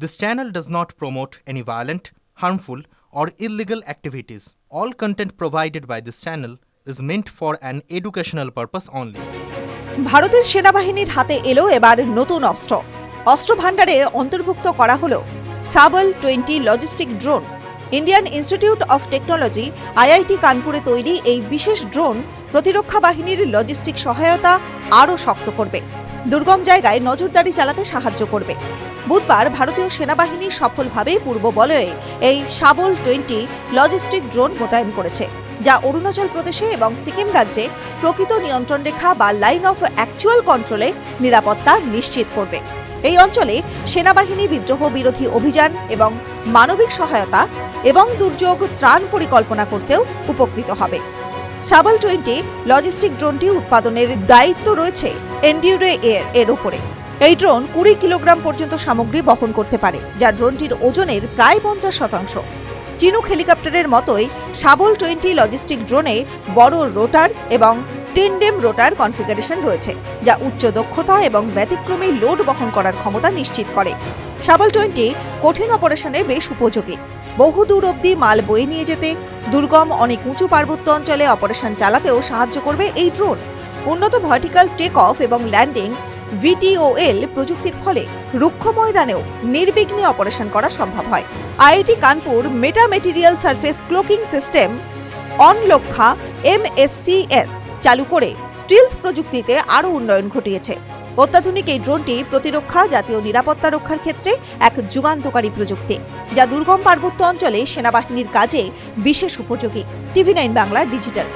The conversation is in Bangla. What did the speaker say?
This channel does not promote any violent, harmful, or illegal activities. All content provided by this channel is meant for an educational purpose only. ভারতের সেনাবাহিনীর হাতে এলো এবার নতুন অস্ত্র অস্ত্র ভাণ্ডারে অন্তর্ভুক্ত করা হলো Sabal twenty logistic drone Indian institute of technology IIT কানপুরে তৈরি এই বিশেষ ড্রোন প্রতিরক্ষা বাহিনীর লজিস্টিক সহায়তা আরও শক্ত করবে দুর্গম জায়গায় নজরদারি চালাতে সাহায্য করবে। বুধবার ভারতীয় সেনাবাহিনী সফলভাবে পূর্ব বলয়ে এই সাবল টোয়েন্টি লজিস্টিক ড্রোন মোতায়েন করেছে, যা অরুণাচল প্রদেশে এবং সিকিম রাজ্যে প্রকৃত নিয়ন্ত্রণ রেখা বা লাইন অফ অ্যাকচুয়াল কন্ট্রোলে নিরাপত্তা নিশ্চিত করবে। এই অঞ্চলে সেনাবাহিনী বিদ্রোহ বিরোধী অভিযান এবং মানবিক সহায়তা এবং দুর্যোগ ত্রাণ পরিকল্পনা করতেও উপকৃত হবে। সাবল টোয়েন্টি লজিস্টিক ড্রোনটি উৎপাদনের দায়িত্ব রয়েছে এনডিউরে এর এর উপরে। এই ড্রোন কুড়ি কিলোগ্রাম পর্যন্ত সামগ্রী বহন করতে পারে, যা ড্রোনটির ওজনের প্রায় পঞ্চাশ শতাংশ। চিনুক হেলিকপ্টারের মতোই সাবল টোয়েন্টি লজিস্টিক ড্রোনে বড় রোটার এবং টেন্ডেম রোটার কনফিগারেশন রয়েছে, যা উচ্চ দক্ষতা এবং ব্যতিক্রমী লোড বহন করার ক্ষমতা নিশ্চিত করে। সাবল টোয়েন্টি কঠিন অপারেশনের বেশ উপযোগী। বহু দূর অবধি মাল বয়ে নিয়ে যেতে, দুর্গম অনেক উঁচু পার্বত্য অঞ্চলে অপারেশন চালাতেও সাহায্য করবে এই ড্রোন। উন্নত ভার্টিক্যাল টেক অফ এবং ল্যান্ডিং ভিটিওএল প্রযুক্তির ফলে রুক্ষ ময়দানেও নির্বিঘ্নে অপারেশন করা সম্ভব হয়। IIT Kanpur meta material surface cloaking system Anlakshya MSCS চালু করে স্টিলথ প্রযুক্তিতে আরও উন্নয়ন ঘটিয়েছে। অত্যাধুনিক এই ড্রোনটি প্রতিরক্ষা, জাতীয় নিরাপত্তা রক্ষার ক্ষেত্রে এক যুগান্তকারী প্রযুক্তি, যা দুর্গম পার্বত্য অঞ্চলে সেনাবাহিনীর কাজে বিশেষ উপযোগী। TV nine Bangla digital.